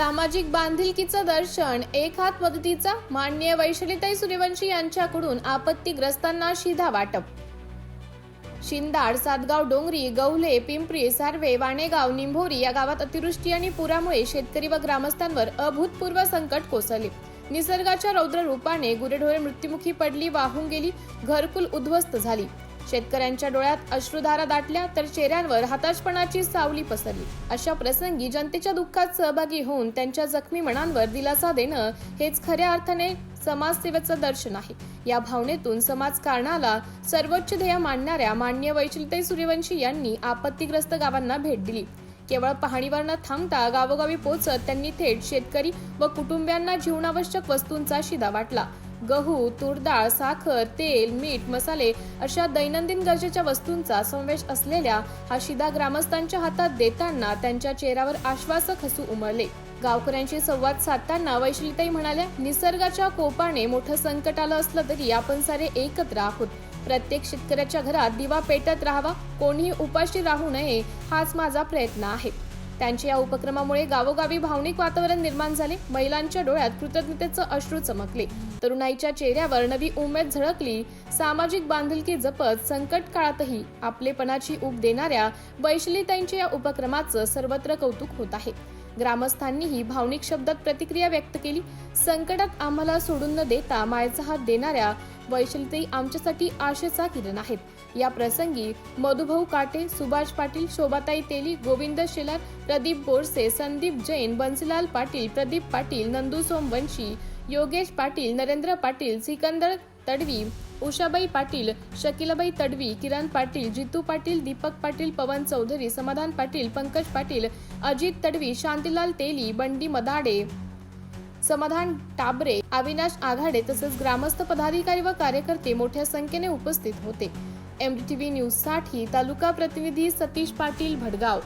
सामाजिक बांधिलकीचं दर्शन एक हात मदतीचा माननीय वैशालीताई सूर्यवंशी यांच्याकडून आपत्तीग्रस्तांना शिधा वाटप. शिंदाड सातगाव डोंगरी गवले पिंपरी सार्वे वाणेगाव निंभोरी या गावात अतिवृष्टी आणि पुरामुळे शेतकरी व ग्रामस्थांवर अभूतपूर्व संकट कोसळले. निसर्गाच्या रौद्र रूपाने गुरेढोरे मृत्युमुखी पडली वाहून गेली घरकुल उद्ध्वस्त झाली. शेतकऱ्यांच्या डोळ्यात अश्रुधारा दाटल्या तर चेहऱ्यांवर हताशपणाची सावली पसरली. अशा प्रसंगी जनतेच्या दुःखात सहभागी होऊन त्यांच्या जखमी मनांवर दिलासा देणं हेच खऱ्या अर्थाने समाजसेवेचं दर्शन आहे. या भावनेतून समाजकारणाला सर्वोच्च ध्येय मानणाऱ्या मान्य वैचिलताई सूर्यवंशी यांनी आपत्तीग्रस्त गावांना भेट दिली. केवळ पाहणीवर न थांबता गावोगावी पोहोचत त्यांनी थेट शेतकरी व कुटुंबियांना जीवनावश्यक वस्तूंचा शिदा वाटला. गहू तूरडाळ साखर तेल मीठ मसाले अशा दैनंदिन गरजेच्या वस्तूंचा समावेश असलेल्या हा शिदा ग्रामस्थांच्या हातात देताना त्यांच्या चेहऱ्यावर आश्वासक हसू उमरले गावकऱ्यांशी संवाद साधताना वैशिलीताई म्हणाल्या निसर्गाच्या कोपाने मोठं संकट आलं असलं तरी आपण सारे एकत्र आहोत. प्रत्येक शेतकऱ्याच्या घरात दिवा पेटत राहावा. कोणीही उपाशी राहू नये हाच माझा प्रयत्न आहे. त्यांच्या या उपक्रमामुळे गावोगावी भावनिक वातावरण निर्माण झाले. महिलांच्या डोळ्यात कृतज्ञतेचं अश्रू चमकले. तरुणाईच्या चेहऱ्यावर नवी उमेद झळकली. सामाजिक बांधिलकी जपत संकट काळातही आपलेपणाची ऊब देणाऱ्या वैशिलीताईंच्या या उपक्रमाचं सर्वत्र कौतुक होत आहे. ग्रामस्थांनीही भावनिक शब्दात प्रतिक्रिया व्यक्त केली. संकटात आम्हाला सोडून न देता मायचा हात देणाऱ्या वैशिलताई आमच्यासाठी आशेचा किरण आहेत. या प्रसंगी मधुभाऊ काटे सुभाष पाटील शोभाताई तेली गोविंद शेलार प्रदीप बोरसे संदीप जैन बन्सीलाल पाटील प्रदीप पाटील नंदू सोमवंशी योगेश पाटील नरेंद्र पाटील सिकंदर तडवी उषाबाई पाटील शकिलाबाई तडवी किरण पाटील जितू पाटील दीपक पाटील पवन चौधरी समाधान पाटील पंकज पाटील अजित तडवी शांतीलाल तेली बंडी मदाडे समाधान टाबरे अविनाश आघाडे तसेच ग्रामस्थ पदाधिकारी व कार्यकर्ते मोठ्या संख्येने उपस्थित होते. एमडीटीव्ही न्यूजसाठी तालुका प्रतिनिधी सतीश पाटील भडगाव.